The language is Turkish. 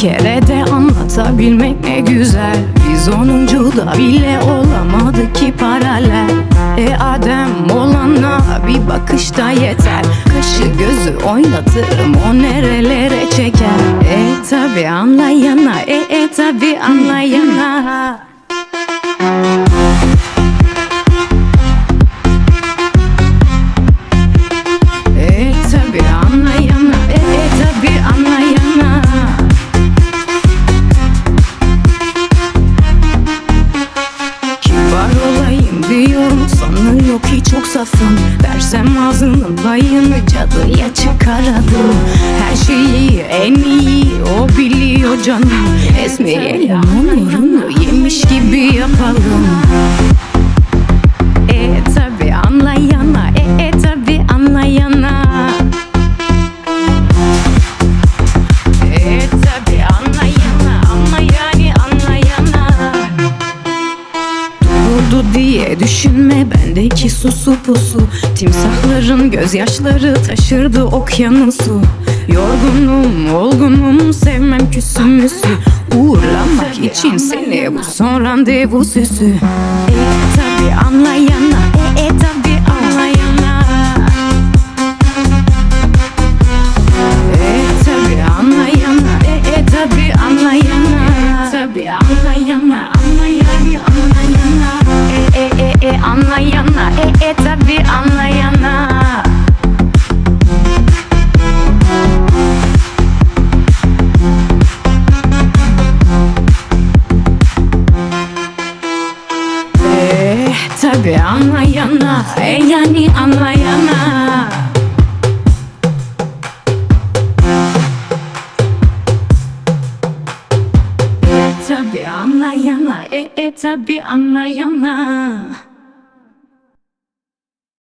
kere de anlatabilmek ne güzel. Biz onuncu da bile olamadık ki paralel. E Adem olana bir bakışta yeter. Kaşı gözü oynatırım o nerelere çeker? E tabi anlayana e e tabi anlayana safım Versem ağzının payını cadıya çıkardım Her şeyi en iyi o biliyor canım. Esmeyelim onurunu düşünme bendeki susu pusu. Timsahların gözyaşları taşırdı okyanusu. Yorgunum, olgunum, sevmem küsümüsü. Uğurlamak için seni bu son randevu süsü E tabi anlayana, e tabi anlayana, e yani anlayana. Tabi anlayana, e e tabi anlayana